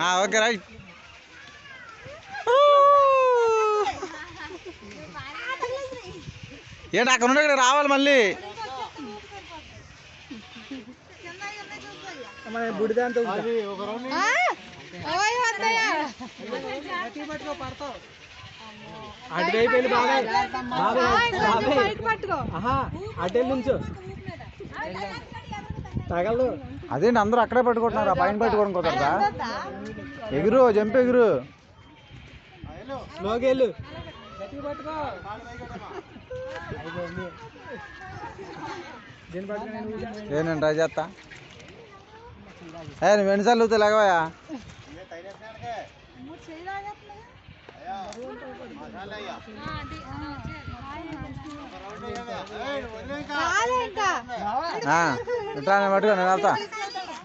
ఆ, okay right ఏంటి అక్కడ ఉండే ఇక్కడ రావాలి మళ్ళీ బుడిదాంతో అటువైపు వెళ్ళి బాబాయ్ బాబాయ్ బాబాయ్ ఆహా అటు నుంచో తగలదు అదేంటి అందరూ అక్కడే పట్టుకుంటున్నారు? ఆ పైన పట్టుకోవడం కుదరదా? ఎగురు జంప్ ఎగురు. ఏ నేను ట్రై చేస్తా. ఏ నువ్వు ఎన్నిసార్లు అవుతాయి ఇట్లా నేను పట్టుకో నేను వెళ్తా.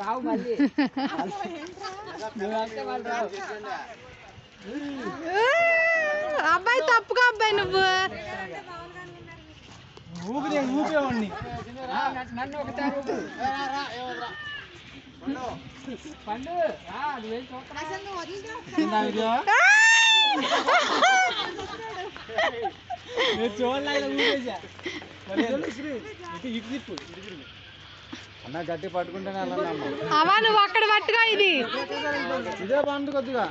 రావు మళ్ళీ. అబ్బాయి తప్పుగా అబ్బాయి నువ్వు. ఊపి నేను ఊపేవాడిని నన్ను ఒకసారి. పండు చూడలేదు ఊపేసా. ఇటు ఇటు తిప్పు ఇటు తిరుగు. అన్న గట్టి పట్టుకుంటేనే అవా నువ్వు అక్కడ పట్టుకో ఇది. ఇదే బాగుంది కొద్దిగా.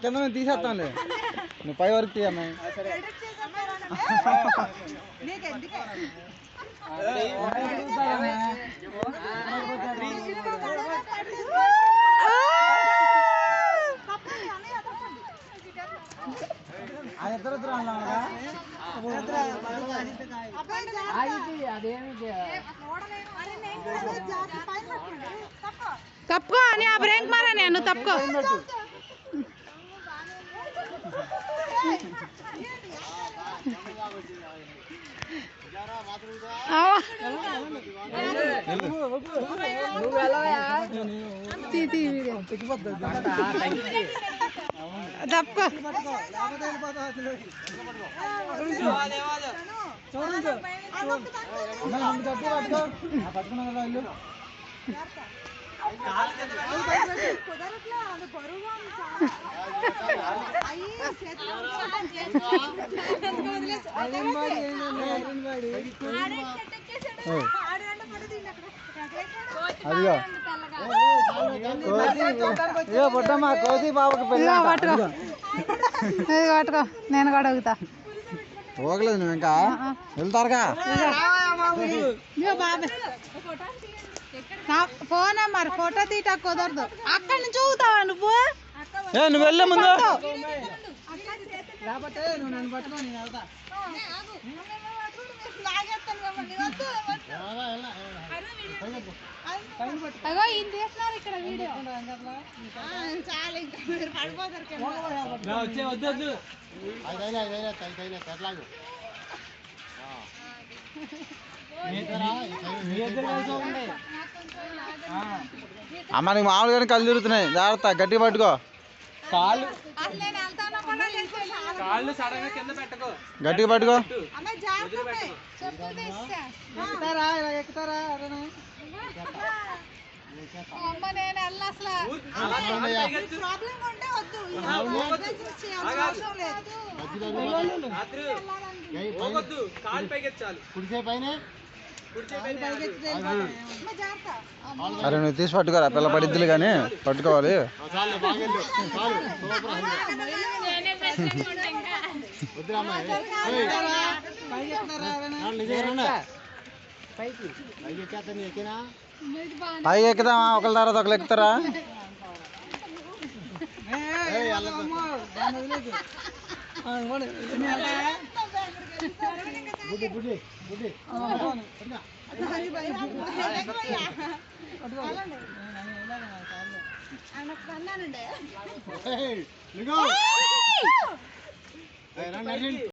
కింద నేను తీసేస్తానులే. నువ్వు పై వరకు తీయమ్మా ఆ తప్పుకో అని ఆ బ్రేక్ మారా నేను తప్పుకో. తీ, తీ వీడియో. ఏయ్. అదిగో. కోతి బాబుకి పెళ్ళి. పట్టుకో. ఇది పట్టుకో. నేను కూడా అడుగుతా. పోగలేదు నువ్వు ఇంకా? వెళ్తారుగా? ఫోన్ నెంబర్ ఫోటో తీయటా కుదరదు. అక్కడి నుంచి చూగుతావా నువ్వు? ఏ నువ్వు వెళ్ళే ముందు. పట్టుకో అగో ఈయన తీస్తున్నారు ఇక్కడ వీడియో. వద్దు అమ్మ నీకు మామూలుగానే కళ్ళు తిరుగుతున్నాయి. జాగ్రత్త గట్టి పట్టుకో. కాళ్ళు. కాళ్ళు సడన్గా కింద పెట్టుకో. గట్టిగా పట్టుకో. ఎక్కుతారా ఇలా ఎక్కుతారా అమ్మ నేను వెళ్ళ అసలు ప్రాబ్లం ఉంటే వద్దు అవసరం లేదు పోగొద్దు కాలు పైకెత్తాలి అమ్మ జాగ్రత్త అరే నువ్వు తీసి పట్టుకోరా పిల్ల పడిద్దులు కానీ పట్టుకోవాలి పైకి పైకి ఎక్కుదామా? ఒకళ్ళ తర్వాత ఒకళ్ళు ఎక్కుతారా? అన్నానండి